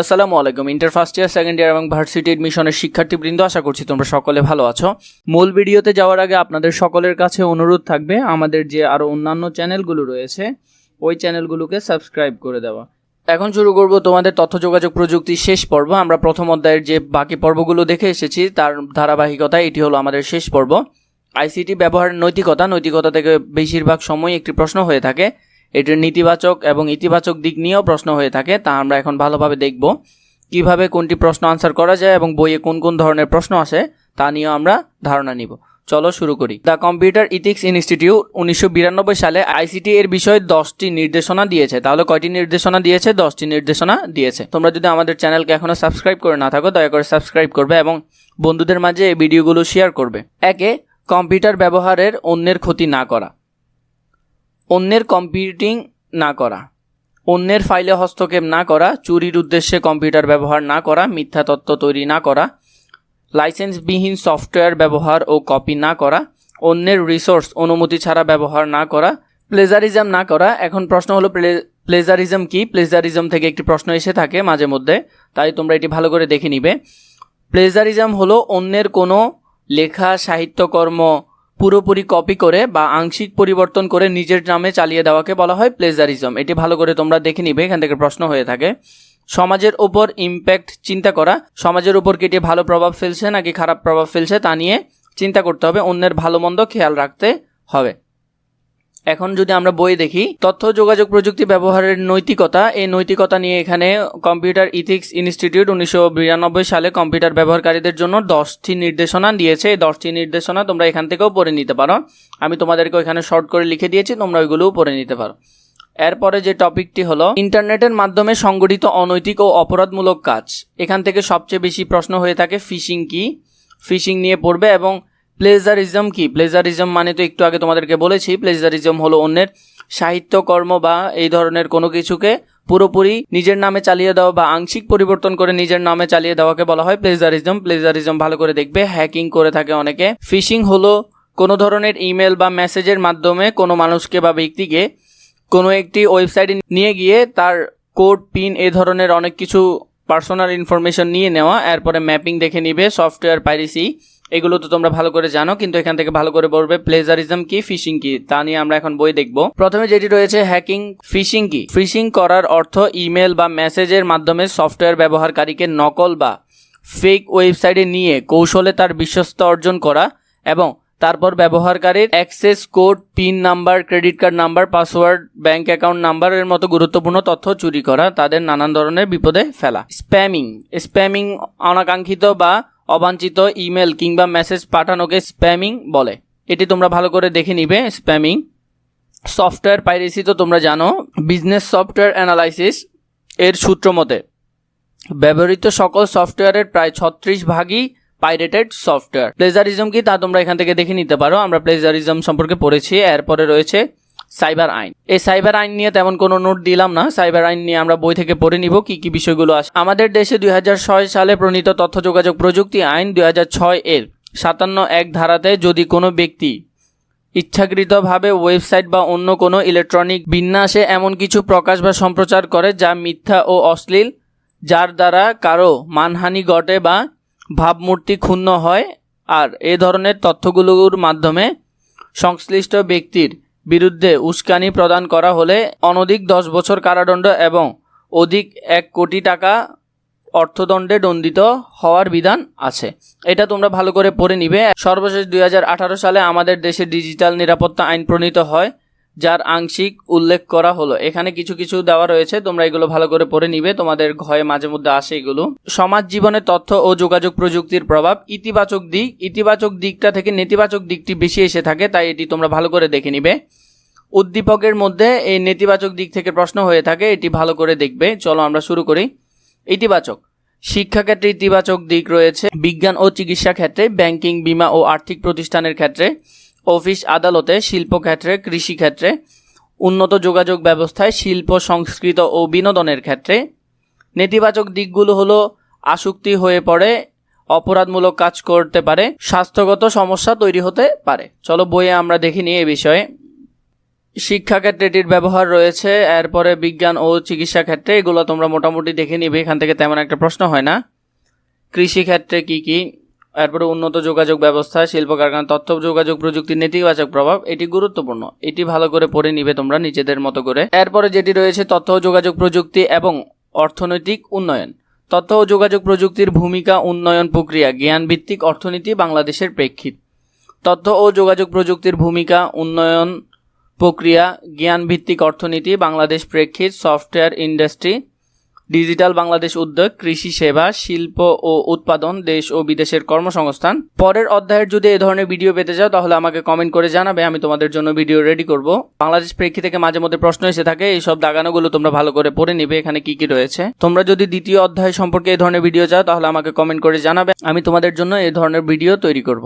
আসসালামু আলাইকুম। Inter first year second year এবং ভার্সিটি এডমিশনের শিক্ষার্থীবৃন্দ, আশা করছি তোমরা সকলে ভালো আছো। মূল ভিডিওতে যাওয়ার আগে আপনাদের সকলের কাছে অনুরোধ থাকবে, আমাদের যে আরও অন্যান্য চ্যানেলগুলো রয়েছে, ওই চ্যানেলগুলোকে সাবস্ক্রাইব করে দেওয়া। এখন শুরু করব তোমাদের তথ্য যোগাযোগ প্রযুক্তির শেষ পর্ব। আমরা প্রথম অধ্যায়ের যে বাকি পর্বগুলো দেখে এসেছি, তার ধারাবাহিকতা, এটি হলো আমাদের শেষ পর্ব। আইসিটি ব্যবহারের নৈতিকতা নৈতিকতা থেকে বেশিরভাগ সময় একটি প্রশ্ন হয়ে থাকে। এটির নেতিবাচক এবং ইতিবাচক দিক নিয়েও প্রশ্ন হয়ে থাকে, তা আমরা এখন ভালোভাবে দেখব। কীভাবে কোনটি প্রশ্ন আনসার করা যায় এবং বইয়ে কোন কোন ধরনের প্রশ্ন আসে, তা নিয়েও আমরা ধারণা নিব। চলো শুরু করি। দ্য কম্পিউটার ইথিক্স ইনস্টিটিউট উনিশশো বিরানব্বই সালে আইসিটি এর বিষয়ে দশটি নির্দেশনা দিয়েছে। তাহলে কয়টি নির্দেশনা দিয়েছে? দশটি নির্দেশনা দিয়েছে। তোমরা যদি আমাদের চ্যানেলকে এখনও সাবস্ক্রাইব করে না থাকো, দয়া করে সাবস্ক্রাইব করবে এবং বন্ধুদের মাঝে এই ভিডিওগুলো শেয়ার করবে। একে, কম্পিউটার ব্যবহারের অন্যের ক্ষতি না করা। অন্যের কম্পিউটিং না করা। অন্যের ফাইলে হস্তক্ষেপ না করা, চুরির উদ্দেশ্যে কম্পিউটার ব্যবহার না করা, মিথ্যা তথ্য তৈরি না করা লাইসেন্সবিহীন সফটওয়্যার ব্যবহার ও কপি না করা, অন্যের রিসোর্স অনুমতি ছাড়া ব্যবহার না করা প্লেজারিজম না করা। এখন প্রশ্ন হলো প্লেজারিজম কি? প্লেজারিজম থেকে একটি প্রশ্ন এসে থাকে মাঝে মধ্যে, তাই তোমরা এটি ভালো করে দেখে নিবে। প্লেজারিজম হলো অন্যের কোনো লেখা সাহিত্যকর্ম পুরোপুরি কপি করে বা আংশিক পরিবর্তন করে নিজের নামে চালিয়ে দেওয়াকে বলা হয় প্লেজারিজম এটি ভালো করে তোমরা দেখে নিবে, এখান থেকে প্রশ্ন হয়ে থাকে। সমাজের ওপর ইম্প্যাক্ট চিন্তা করা। সমাজের উপর কেটে ভালো প্রভাব ফেলছে নাকি খারাপ প্রভাব ফেলছে তা নিয়ে চিন্তা করতে হবে, অন্যের ভালো মন্দ খেয়াল রাখতে হবে। এখন যদি আমরা বই দেখি, তথ্য যোগাযোগ প্রযুক্তি ব্যবহারের নৈতিকতা, এই নৈতিকতা নিয়ে এখানে কম্পিউটার ইথিক্স ইনস্টিটিউট উনিশশো বিরানব্বই সালে কম্পিউটার ব্যবহারকারীদের জন্য দশটি নির্দেশনা দিয়েছে। এই দশটি নির্দেশনা তোমরা এখান থেকেও পড়ে নিতে পারো। আমি তোমাদেরকে ওইখানে শর্ট করে লিখে দিয়েছি, তোমরা ওইগুলোও পড়ে নিতে পারো। এরপরে যে টপিকটি হলো, ইন্টারনেটের মাধ্যমে সংগঠিত অনৈতিক ও অপরাধমূলক কাজ। এখান থেকে সবচেয়ে বেশি প্রশ্ন হয়ে থাকে ফিশিং কি? ফিশিং নিয়ে পড়বে এবং প্লেজারিজম কি? প্লেজারিজম মানে তো একটু আগে তোমাদেরকে বলেছি, প্লেজারিজম হলো অন্যের সাহিত্যকর্ম বা এই ধরনের কোনো কিছুকে পুরোপুরি নিজের নামে চালিয়ে দেওয়া বা আংশিক পরিবর্তন করে নিজের নামে চালিয়ে দেওয়াকে বলা হয় প্লেজারিজম। প্লেজারিজম ভালো করে দেখবে হ্যাকিং করে থাকে অনেকে। ফিশিং হলো কোনো ধরনের ইমেল বা মেসেজের মাধ্যমে কোনো মানুষকে বা ব্যক্তিকে কোনো একটি ওয়েবসাইটে নিয়ে গিয়ে তার কোড পিন এ ধরনের অনেক কিছু পার্সোনাল ইনফরমেশন নিয়ে নেওয়া, এরপরে ম্যাপিং দেখে নিবে সফটওয়্যার পাইরেসি এগুলো তো তোমরা ভালো করে জানো, কিন্তু এখান থেকে ভালো করে বলবে প্লেজারিজম কি, ফিশিং কি, তা নিয়ে আমরা এখন বই দেখব। প্রথমে যেটি রয়েছে, হ্যাকিং ফিশিং কি? ফিশিং করার অর্থ ইমেল বা মেসেজের মাধ্যমে সফটওয়্যার ব্যবহারকারীকে নকল বা ফেক ওয়েবসাইটে নিয়ে কৌশলে তার বিশ্বস্ত অর্জন করা এবং তারপর ব্যবহারকারীর access code, pin number, credit card number, password, bank account নাম্বারের মতো গুরুত্বপূর্ণ তথ্য চুরি করা তাদের নানান ধরনের বিপদে ফেলা। স্প্যামিং স্প্যামিং অনাকাঙ্ক্ষিত বা অবাঞ্ছিত ইমেল কিংবা মেসেজ পাঠানোকে স্প্যামিং বলে। এটি তোমরা ভালো করে দেখে নিবে, স্প্যামিং। সফটওয়্যার পাইরেসি তো তোমরা জানো, বিজনেস সফটওয়্যার অ্যানালাইসিস এর সূত্র মতে, ব্যবহৃত সকল সফটওয়্যারের প্রায় ছত্রিশ ভাগই পাইরেটেড সফটওয়্যার। প্লেজারিজম কি তা তোমরা এখান থেকে দেখে নিতে পারো, আমরা প্লেজারিজম সম্পর্কে পড়েছি, এরপরে রয়েছে সাইবার আইন। এই সাইবার আইন নিয়ে তেমন কোনো নোট দিলাম না। সাইবার আইন নিয়ে আমরা বই থেকে পড়ে নিব কি কি বিষয়গুলো আসে আমাদের দেশে দুই হাজার ছয় সালে প্রণীত তথ্য যোগাযোগ প্রযুক্তি আইন দুই হাজার ছয় এর সাতান্ন এক ধারাতে যদি কোনো ব্যক্তি ইচ্ছাকৃতভাবে ওয়েবসাইট বা অন্য কোনো ইলেকট্রনিক বিন্যাসে এমন কিছু প্রকাশ বা সম্প্রচার করে যা মিথ্যা ও অশ্লীল, যার দ্বারা কারও মানহানি ঘটে বা ভাবমূর্তি ক্ষুণ্ণ হয়, আর এ ধরনের তথ্যগুলোর মাধ্যমে সংশ্লিষ্ট ব্যক্তির বিরুদ্ধে উস্কানি প্রদান করা হলে অনধিক দশ বছর কারাদণ্ড এবং অধিক এক কোটি টাকা অর্থদণ্ডে দণ্ডিত হওয়ার বিধান আছে। এটা তোমরা ভালো করে পড়ে নিবে। সর্বশেষ দুই হাজার আঠারো সালে আমাদের দেশে ডিজিটাল নিরাপত্তা আইন প্রণীত হয়। যার আংশিক উল্লেখ করা হলো। এখানে কিছু কিছু দেওয়া রয়েছে, তোমরা এগুলো ভালো করে পড়ে নিবে, তোমাদের ঘয়ে মাঝে মধ্যে আসে এগুলো। সমাজ জীবনে তথ্য ও যোগাযোগ প্রযুক্তির প্রভাব, ইতিবাচক দিক, ইতিবাচক দিকটা থেকে নেতিবাচক দিকটি বেশি এসে থাকে, তাই এটি তোমরা ভালো করে দেখে নিবে। উদ্দীপকের মধ্যে এই নেতিবাচক দিক থেকে প্রশ্ন হয়ে থাকে, এটি ভালো করে দেখবে। চলো আমরা শুরু করি। ইতিবাচক। শিক্ষাক্ষেত্রে ইতিবাচক দিক রয়েছে। বিজ্ঞান ও চিকিৎসা ক্ষেত্রে, ব্যাংকিং, বিমা ও আর্থিক প্রতিষ্ঠানের ক্ষেত্রে। অফিস আদালতে শিল্পক্ষেত্রে, কৃষিক্ষেত্রে, উন্নত যোগাযোগ ব্যবস্থায় শিল্প, সংস্কৃত ও বিনোদনের ক্ষেত্রে। নেতিবাচক দিকগুলো হলো, আসক্তি হয়ে পড়ে, অপরাধমূলক কাজ করতে পারে, স্বাস্থ্যগত সমস্যা তৈরি হতে পারে। চলো বইয়ে আমরা দেখি দেখিনি এ বিষয়ে। শিক্ষা ক্ষেত্রে এটির ব্যবহার রয়েছে, এরপরে বিজ্ঞান ও চিকিৎসা ক্ষেত্রে, এগুলো তোমরা মোটামুটি দেখে নিবে, এখান থেকে তেমন একটা প্রশ্ন হয় না। কৃষি ক্ষেত্রে কি কি? এরপরে উন্নত যোগাযোগ ব্যবস্থা, শিল্প কারখানা, তথ্য যোগাযোগ প্রযুক্তির নেতিবাচক প্রভাব, এটি গুরুত্বপূর্ণ। এটি ভালো করে পড়ে নিবে তোমরা নিজেদের মতো করে। এরপরে যেটি রয়েছে, তথ্য যোগাযোগ প্রযুক্তি এবং অর্থনৈতিক উন্নয়ন। তথ্য ও যোগাযোগ প্রযুক্তির ভূমিকা উন্নয়ন প্রক্রিয়া জ্ঞান ভিত্তিক অর্থনীতি বাংলাদেশের প্রেক্ষিত। তথ্য ও যোগাযোগ প্রযুক্তির ভূমিকা উন্নয়ন প্রক্রিয়া জ্ঞান ভিত্তিক অর্থনীতি বাংলাদেশ প্রেক্ষিত, সফটওয়্যার ইন্ডাস্ট্রি ডিজিটাল বাংলাদেশ উদ্যোগ, কৃষি সেবা, শিল্প ও উৎপাদন, দেশ ও বিদেশের কর্মসংস্থান। পরের অধ্যায়ের যদি এ ধরনের ভিডিও পেতে চাও, তাহলে আমাকে কমেন্ট করে জানাবে, আমি তোমাদের জন্য ভিডিও রেডি করব। বাংলাদেশ প্রেক্ষী থেকে মাঝে মধ্যে প্রশ্ন এসে থাকে এই সব দাগানোগুলো তোমরা ভালো করে পড়ে নিবে, এখানে কি কি রয়েছে। তোমরা যদি দ্বিতীয় অধ্যায় সম্পর্কে এই ধরনের ভিডিও চাও, তাহলে আমাকে কমেন্ট করে জানাবে, আমি তোমাদের জন্য এই ধরনের ভিডিও তৈরি করব।